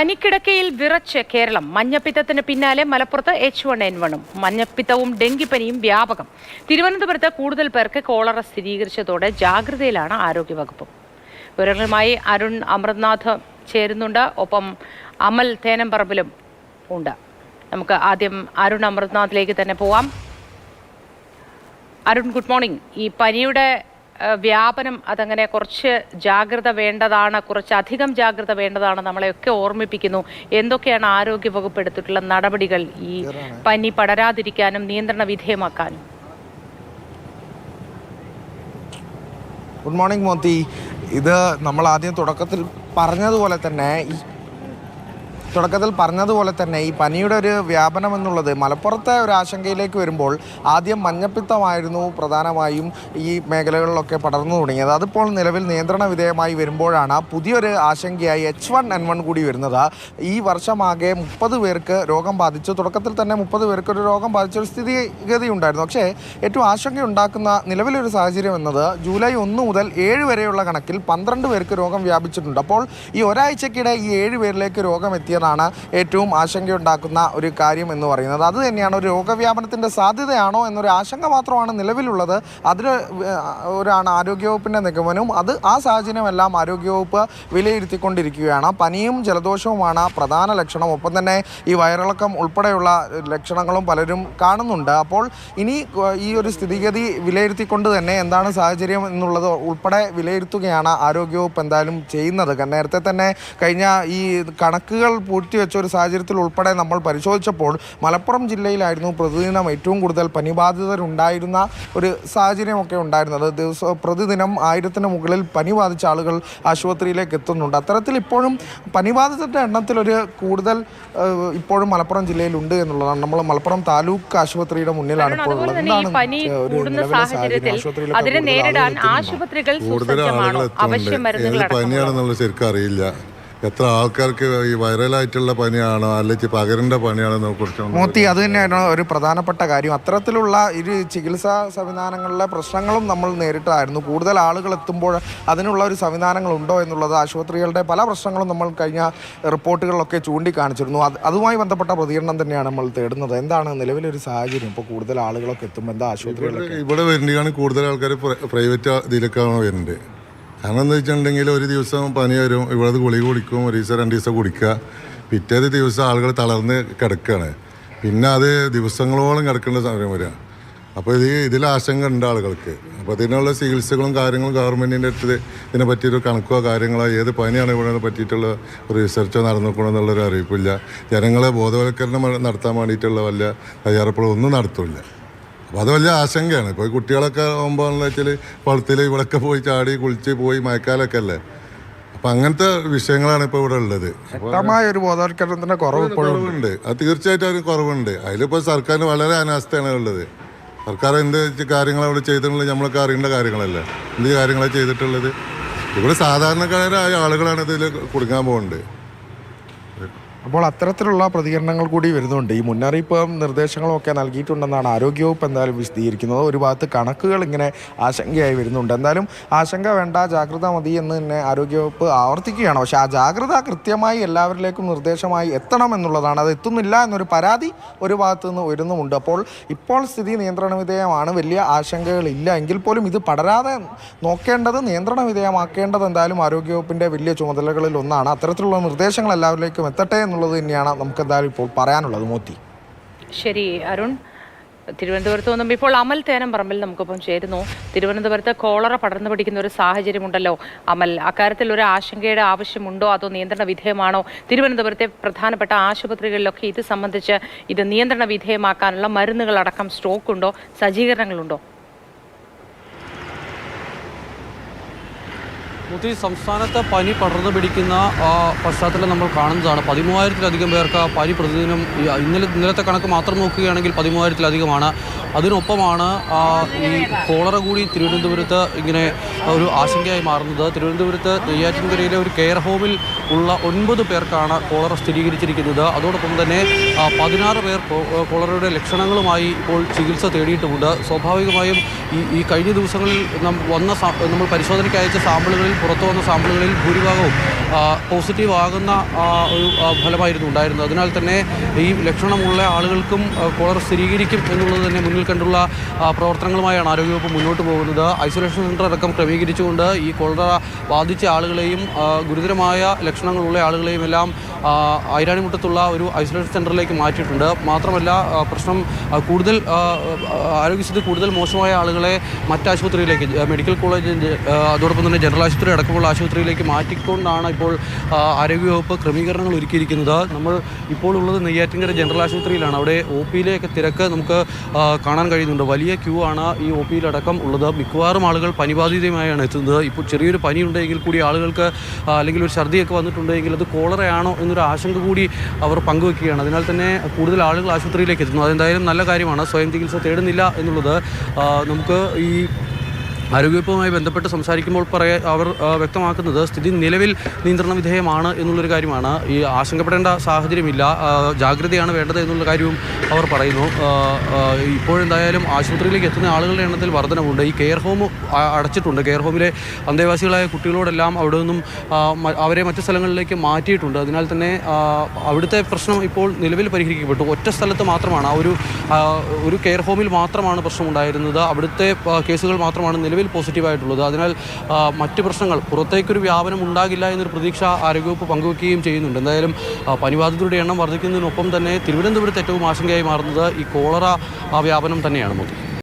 പനിക്കിടക്കയിൽ വിറച്ച് കേരളം. മഞ്ഞപ്പിത്തത്തിന് പിന്നാലെ മലപ്പുറത്ത് എച്ച് വൺ എൻ വണ്ണും മഞ്ഞപ്പിത്തവും ഡെങ്കിപ്പനിയും വ്യാപകം. തിരുവനന്തപുരത്ത് കൂടുതൽ പേർക്ക് കോളറ സ്ഥിരീകരിച്ചതോടെ ജാഗ്രതയിലാണ് ആരോഗ്യവകുപ്പ്. വിവരങ്ങളുമായി അരുൺ അമർനാഥ് ചേരുന്നുണ്ട്. ഒപ്പം അമൽ തേനമ്പറമ്പിലും ഉണ്ട്. നമുക്ക് ആദ്യം അരുൺ അമർനാഥിലേക്ക് തന്നെ പോവാം. അരുൺ ഗുഡ് മോർണിംഗ് ഈ പനിയുടെ വ്യാപനം അതങ്ങനെ കുറച്ച് ജാഗ്രത വേണ്ടതാണ് കുറച്ച് അധികം ജാഗ്രത വേണ്ടതാണ് നമ്മളെയൊക്കെ ഓർമ്മിപ്പിക്കുന്നു. എന്തൊക്കെയാണ് ആരോഗ്യ വകുപ്പ് എടുത്തിട്ടുള്ള നടപടികൾ ഈ പനി പടരാതിരിക്കാനും നിയന്ത്രണ വിധേയമാക്കാനും? Good morning Moti. ഇത് നമ്മൾ ആദ്യം തുടക്കത്തിൽ പറഞ്ഞതുപോലെ തന്നെ ഈ തുടക്കത്തിൽ പറഞ്ഞതുപോലെ തന്നെ ഈ പനിയുടെ ഒരു വ്യാപനം എന്നുള്ളത് മലപ്പുറത്തെ ഒരു ആശങ്കയിലേക്ക് വരുമ്പോൾ ആദ്യം മഞ്ഞപ്പിത്തമായിരുന്നു പ്രധാനമായും ഈ മേഖലകളിലൊക്കെ പടർന്നു തുടങ്ങിയത്. അതിപ്പോൾ നിലവിൽ നിയന്ത്രണ വിധേയമായി വരുമ്പോഴാണ് പുതിയൊരു ആശങ്കയായി എച്ച് വൺ എൻ വൺ കൂടി വരുന്നത്. ഈ വർഷമാകെ മുപ്പത് പേർക്ക് രോഗം ബാധിച്ചു. തുടക്കത്തിൽ തന്നെ മുപ്പത് പേർക്ക് ഒരു രോഗം ബാധിച്ച ഒരു സ്ഥിതിഗതി ഉണ്ടായിരുന്നു. പക്ഷേ ഏറ്റവും ആശങ്കയുണ്ടാക്കുന്ന നിലവിലൊരു സാഹചര്യം എന്നത് ജൂലൈ ഒന്ന് മുതൽ ഏഴ് വരെയുള്ള കണക്കിൽ പന്ത്രണ്ട് പേർക്ക് രോഗം വ്യാപിച്ചിട്ടുണ്ട്. അപ്പോൾ ഈ ഒരാഴ്ചക്കിടെ ഈ ഏഴ് പേരിലേക്ക് രോഗം എത്തിയതാണ് ഏറ്റവും ആശങ്കയുണ്ടാക്കുന്ന ഒരു കാര്യം എന്ന് പറയുന്നത്. അത് തന്നെയാണ് ഒരു രോഗവ്യാപനത്തിന്റെ സാധ്യതയാണോ എന്നൊരു ആശങ്ക മാത്രമാണ് നിലവിലുള്ളത്. അതിന് ഒരാണ് ആരോഗ്യവകുപ്പിന്റെ നിഗമനവും അത് ആ സാഹചര്യമെല്ലാം ആരോഗ്യവകുപ്പ് വിലയിരുത്തിക്കൊണ്ടിരിക്കുകയാണ്. പനിയും ജലദോഷവുമാണ് പ്രധാന ലക്ഷണം. ഒപ്പം തന്നെ ഈ വയറിളക്കം ഉൾപ്പെടെയുള്ള ലക്ഷണങ്ങളും പലരും കാണുന്നുണ്ട്. അപ്പോൾ ഇനി ഈ ഒരു സ്ഥിതിഗതി വിലയിരുത്തിക്കൊണ്ട് തന്നെ എന്താണ് സാഹചര്യം എന്നുള്ളത് ഉൾപ്പെടെ വിലയിരുത്തുകയാണ് ആരോഗ്യവകുപ്പ് എന്തായാലും ചെയ്യുന്നത്. നേരത്തെ തന്നെ കഴിഞ്ഞ ഈ കണക്കുകൾ പൂഴ്ത്തിവെച്ച ഒരു സാഹചര്യത്തിൽ ഉൾപ്പെടെ നമ്മൾ പരിശോധിച്ചപ്പോൾ മലപ്പുറം ജില്ലയിലായിരുന്നു പ്രതിദിനം ഏറ്റവും കൂടുതൽ പനിബാധിതരുണ്ടായിരുന്ന ഒരു സാഹചര്യമൊക്കെ ഉണ്ടായിരുന്നത്. ദിവസം പ്രതിദിനം ആയിരത്തിന് മുകളിൽ പനി ബാധിച്ച ആളുകൾ ആശുപത്രിയിലേക്ക് എത്തുന്നുണ്ട്. അത്തരത്തിൽ ഇപ്പോഴും പനിബാധിതരുടെ എണ്ണത്തിൽ ഒരു കൂടുതൽ ഇപ്പോഴും മലപ്പുറം ജില്ലയിലുണ്ട് എന്നുള്ളതാണ്. നമ്മൾ മലപ്പുറം താലൂക്ക് ആശുപത്രിയുടെ മുന്നിലാണ് ഇപ്പോൾ ഉള്ളത്. എന്താണ് അതിനെ നേരിടാൻ? ആശുപത്രികൾ കൂടുതൽ ആളുകൾ എത്തുന്നുണ്ട്. ഏത് പനിയാണെന്നുള്ളത് ശരിക്കും അറിയില്ല. എത്ര ആൾക്കാർക്ക് ഈ വൈറലായിട്ടുള്ള പനിയാണോ അല്ലെങ്കിൽ പകരേണ്ട പനിയാണോ കുറിച്ച് മോത്തി അത് തന്നെയാണ് ഒരു പ്രധാനപ്പെട്ട കാര്യം. അത്തരത്തിലുള്ള ഒരു ചികിത്സാ സംവിധാനങ്ങളിലെ പ്രശ്നങ്ങളും നമ്മൾ നേരിട്ടായിരുന്നു കൂടുതൽ ആളുകൾ എത്തുമ്പോൾ അതിനുള്ള ഒരു സംവിധാനങ്ങൾ ഉണ്ടോ എന്നുള്ളത് ആശുപത്രികളുടെ പല പ്രശ്നങ്ങളും നമ്മൾ കഴിഞ്ഞ റിപ്പോർട്ടുകളിലൊക്കെ ചൂണ്ടിക്കാണിച്ചിരുന്നു. അത് അതുമായി ബന്ധപ്പെട്ട പ്രതികരണം തന്നെയാണ് നമ്മൾ തേടുന്നത്. എന്താണ് നിലവിലൊരു സാഹചര്യം? ഇപ്പോൾ കൂടുതൽ ആളുകളൊക്കെ എത്തുമ്പോൾ എന്താ ആശുപത്രികളിലൊക്കെ? ഇവിടെ വരുന്നതാണ് കൂടുതൽ ആൾക്കാർ പ്രൈവറ്റ് ഇതിലേക്കാണോ വരുന്നത് കാരണം എന്താ വെച്ചിട്ടുണ്ടെങ്കിൽ ഒരു ദിവസം പനി വരും ഇവിടെ ഗുളിക കുടിക്കും ഒരു ദിവസം രണ്ട് ദിവസം കുടിക്കുക. പിറ്റേത് ദിവസം ആളുകൾ തളർന്ന് കിടക്കുകയാണ്. പിന്നെ അത് ദിവസങ്ങളോളം കിടക്കേണ്ട സമയം വരിക. അപ്പോൾ ഇത് ഇതിൽ ആശങ്ക ഉണ്ട് ആളുകൾക്ക്. അപ്പോൾ ഇതിനുള്ള ചികിത്സകളും കാര്യങ്ങളും ഗവൺമെന്റിന്റെ അടുത്ത് ഇതിനെ പറ്റിയൊരു കണക്കോ കാര്യങ്ങളോ ഏത് പനിയാണ് ഇവിടെ പറ്റിയിട്ടുള്ള ഒരു റിസർച്ചോ നടന്നിക്കണമെന്നുള്ളൊരു അറിയിപ്പില്ല. ജനങ്ങളെ ബോധവൽക്കരണം നടത്താൻ വേണ്ടിയിട്ടുള്ള വല്ല തയ്യാറെടുപ്പുകളൊന്നും നടത്തില്ല. അപ്പോൾ അത് വലിയ ആശങ്കയാണ്. ഇപ്പോൾ ഈ കുട്ടികളൊക്കെ ആകുമ്പോൾ എന്ന് വെച്ചാൽ കുളത്തിൽ ഇവിടെയൊക്കെ പോയി ചാടി കുളിച്ച് പോയി മയക്കാലൊക്കെ അല്ലേ? അപ്പം അങ്ങനത്തെ വിഷയങ്ങളാണ് ഇപ്പോൾ ഇവിടെ ഉള്ളത്. വ്യക്തമായ ഒരു ബോധവൽക്കരണത്തിന്റെ കുറവ് ഇപ്പോഴും ഉണ്ട്. കുറവുണ്ട്. അത് തീർച്ചയായിട്ടും അതിന് കുറവുണ്ട്. അതിലിപ്പോൾ സർക്കാരിന് വളരെ അനാസ്ഥയാണ് ഉള്ളത്. സർക്കാർ എന്ത് കാര്യങ്ങൾ അവിടെ ചെയ്തിട്ടുള്ളത് നമ്മളൊക്കെ അറിയേണ്ട കാര്യങ്ങളല്ലേ? എന്ത് കാര്യങ്ങളാണ് ചെയ്തിട്ടുള്ളത്? ഇവിടെ സാധാരണക്കാരായ ആളുകളാണ് ഇതിൽ കുടുങ്ങാൻ പോകുന്നത് അപ്പോൾ അത്തരത്തിലുള്ള പ്രതികരണങ്ങൾ കൂടി വരുന്നുണ്ട്. ഈ മുന്നറിയിപ്പും നിർദ്ദേശങ്ങളും ഒക്കെ നൽകിയിട്ടുണ്ടെന്നാണ് ആരോഗ്യവകുപ്പ് എന്തായാലും വിശദീകരിക്കുന്നത്. ഒരു ഭാഗത്ത് കണക്കുകൾ ഇങ്ങനെ ആശങ്കയായി വരുന്നുണ്ട്. എന്തായാലും ആശങ്ക വേണ്ട ജാഗ്രത മതി എന്ന് തന്നെ ആരോഗ്യവകുപ്പ് ആവർത്തിക്കുകയാണ്. പക്ഷേ ആ ജാഗ്രത കൃത്യമായി എല്ലാവരിലേക്കും നിർദ്ദേശമായി എത്തണം എന്നുള്ളതാണ്. അത് എത്തുന്നില്ല എന്നൊരു പരാതി ഒരു ഭാഗത്തു നിന്ന് വരുന്നുമുണ്ട് അപ്പോൾ ഇപ്പോൾ സ്ഥിതി നിയന്ത്രണ വിധേയമാണ്. വലിയ ആശങ്കകളില്ല എങ്കിൽ പോലും ഇത് പടരാതെ നോക്കേണ്ടത് നിയന്ത്രണ വിധേയമാക്കേണ്ടത് എന്തായാലും ആരോഗ്യവകുപ്പിന്റെ വലിയ ചുമതലകളിൽ ഒന്നാണ്. അത്തരത്തിലുള്ള നിർദ്ദേശങ്ങൾ എല്ലാവരിലേക്കും എത്തട്ടെ എന്നുള്ളത് തന്നെയാണ് നമുക്ക് എന്തായാലും ഇപ്പോൾ പറയാനുള്ളത് മോത്തി. ശരി അരുൺ. തിരുവനന്തപുരത്ത് നിന്നും ഇപ്പോൾ അമൽ തേനം പറമ്പിൽ നമുക്കൊപ്പം ചേരുന്നു. തിരുവനന്തപുരത്ത് കോളറ പടർന്നു പിടിക്കുന്ന ഒരു സാഹചര്യമുണ്ടല്ലോ അമൽ. അക്കാര്യത്തിൽ ഒരു ആശങ്കയുടെ ആവശ്യമുണ്ടോ? അതോ നിയന്ത്രണ വിധേയമാണോ? തിരുവനന്തപുരത്തെ പ്രധാനപ്പെട്ട ആശുപത്രികളിലൊക്കെ ഇത് സംബന്ധിച്ച് ഇത് നിയന്ത്രണ വിധേയമാക്കാനുള്ള മരുന്നുകളടക്കം സ്റ്റോക്കുണ്ടോ സജ്ജീകരണങ്ങളുണ്ടോ? മുത്തി സംസ്ഥാനത്ത് പനി പടർന്നു പിടിക്കുന്ന പശ്ചാത്തലം നമ്മൾ കാണുന്നതാണ്. പതിമൂവായിരത്തിലധികം പേർക്ക് പനി പ്രതിദിനം ഇന്നലെ ഇന്നലത്തെ കണക്ക് മാത്രം നോക്കുകയാണെങ്കിൽ പതിമൂവായിരത്തിലധികമാണ്. അതിനൊപ്പമാണ് ഈ കോളറ കൂടി തിരുവനന്തപുരത്ത് ഇങ്ങനെ ഒരു ആശങ്കയായി മാറുന്നത്. തിരുവനന്തപുരത്ത് നെയ്യാറ്റിൻകരയിലെ ഒരു കെയർ ഹോമിൽ ഉള്ള ഒൻപത് പേർക്കാണ് കോളറ സ്ഥിരീകരിച്ചിരിക്കുന്നത്. അതോടൊപ്പം തന്നെ പതിനാറ് പേർ കോളറയുടെ ലക്ഷണങ്ങളുമായി ഇപ്പോൾ ചികിത്സ തേടിയിട്ടുമുണ്ട്. സ്വാഭാവികമായും ഈ ഈ കഴിഞ്ഞ ദിവസങ്ങളിൽ വന്ന നമ്മൾ പരിശോധനയ്ക്ക് അയച്ച സാമ്പിളുകളിൽ പുറത്തു വന്ന സാമ്പിളുകളിൽ ഭൂരിഭാഗവും പോസിറ്റീവ് ആകുന്ന ഒരു ഫലമായിരുന്നു ഉണ്ടായിരുന്നത്. അതിനാൽ തന്നെ ഈ ലക്ഷണമുള്ള ആളുകൾക്കും കോളർ സ്ഥിരീകരിക്കും എന്നുള്ളത് തന്നെ മുന്നിൽ കണ്ടുള്ള പ്രവർത്തനങ്ങളുമായാണ് ആരോഗ്യവകുപ്പ് മുന്നോട്ട് പോകുന്നത്. ഐസൊലേഷൻ സെന്റർ അടക്കം ക്രമീകരിച്ചുകൊണ്ട് ഈ കോളറ ബാധിച്ച ആളുകളെയും ഗുരുതരമായ ഗുരുതരമായ ലക്ഷണങ്ങളുള്ള ആളുകളെയും എല്ലാം ഐരാണിമുട്ടത്തുള്ള ഒരു ഐസൊലേഷൻ സെന്ററിലേക്ക് മാറ്റിയിട്ടുണ്ട്. മാത്രമല്ല പ്രശ്നം കൂടുതൽ ആരോഗ്യസ്ഥിതി കൂടുതൽ മോശമായ ആളുകളെ മറ്റാശുപത്രിയിലേക്ക് മെഡിക്കൽ കോളേജ് അതോടൊപ്പം തന്നെ ജനറൽ ആശുപത്രി അടക്കമുള്ള ആശുപത്രിയിലേക്ക് മാറ്റിക്കൊണ്ടാണ് ഇപ്പോൾ ആരോഗ്യവകുപ്പ് ക്രമീകരണങ്ങൾ ഒരുക്കിയിരിക്കുന്നത്. നമ്മൾ ഇപ്പോൾ ഉള്ളത് നെയ്യാറ്റിൻകര ജനറൽ ആശുപത്രിയിലാണ്. അവിടെ ഒ പിയിലേക്ക് തിരക്ക് നമുക്ക് കാണാൻ കഴിയുന്നുണ്ട്. വലിയ ക്യൂ ആണ് ഈ ഒ പിയിലടക്കം ഉള്ളത്. മിക്കവാറും ആളുകൾ പനിബാധിതമായാണ് എത്തുന്നത്. ഇപ്പോൾ ചെറിയൊരു പനി ഉണ്ടെങ്കിൽ കൂടി ആളുകൾക്ക് അല്ലെങ്കിൽ ഒരു ഛർദിയൊക്കെ വന്നിട്ടുണ്ടെങ്കിൽ അത് കോളറയാണോ എന്നൊരു ആശങ്ക കൂടി അവർ പങ്കുവെക്കുകയാണ്. അതിനാൽ തന്നെ കൂടുതൽ ആളുകൾ ആശുപത്രിയിലേക്ക് എത്തുന്നു. അതെന്തായാലും നല്ല കാര്യമാണ്. സ്വയം ചികിത്സ തേടുന്നില്ല എന്നുള്ളത് നമുക്ക് ഈ ആരോഗ്യവകുപ്പുമായി ബന്ധപ്പെട്ട് സംസാരിക്കുമ്പോൾ പറയാ അവർ വ്യക്തമാക്കുന്നത് സ്ഥിതി നിലവിൽ നിയന്ത്രണ വിധേയമാണ് എന്നുള്ളൊരു കാര്യമാണ്. ഈ ആശങ്കപ്പെടേണ്ട സാഹചര്യമില്ല. ജാഗ്രതയാണ് വേണ്ടത് എന്നുള്ള കാര്യവും അവർ പറയുന്നു. ഇപ്പോഴെന്തായാലും ആശുപത്രിയിലേക്ക് എത്തുന്ന ആളുകളുടെ എണ്ണത്തിൽ വർധനവുണ്ട്. ഈ കെയർ ഹോം അടച്ചിട്ടുണ്ട്. കെയർ ഹോമിലെ അന്തേവാസികളായ കുട്ടികളോടെല്ലാം അവിടെ നിന്നും അവരെ മറ്റു സ്ഥലങ്ങളിലേക്ക് മാറ്റിയിട്ടുണ്ട്. അതിനാൽ തന്നെ അവിടുത്തെ പ്രശ്നം ഇപ്പോൾ നിലവിൽ പരിഹരിക്കപ്പെട്ടു. ഒറ്റ സ്ഥലത്ത് മാത്രമാണ്. ആ ഒരു ഒരു കെയർ ഹോമിൽ മാത്രമാണ് പ്രശ്നമുണ്ടായിരുന്നത്. അവിടുത്തെ കേസുകൾ മാത്രമാണ് നിലവിൽ പോസിറ്റീവായിട്ടുള്ളത്. അതിനാൽ മറ്റ് പ്രശ്നങ്ങൾ പുറത്തേക്കൊരു വ്യാപനം ഉണ്ടാകില്ല എന്നൊരു പ്രതീക്ഷ ആരോഗ്യവകുപ്പ് പങ്കുവയ്ക്കുകയും ചെയ്യുന്നുണ്ട്. എന്തായാലും പനിബാധിതരുടെ എണ്ണം വർദ്ധിക്കുന്നതിനൊപ്പം തന്നെ തിരുവനന്തപുരത്ത് ഏറ്റവും ആശങ്കയായി മാറുന്നത് ഈ കോളറ വ്യാപനം തന്നെയാണ് മോദി.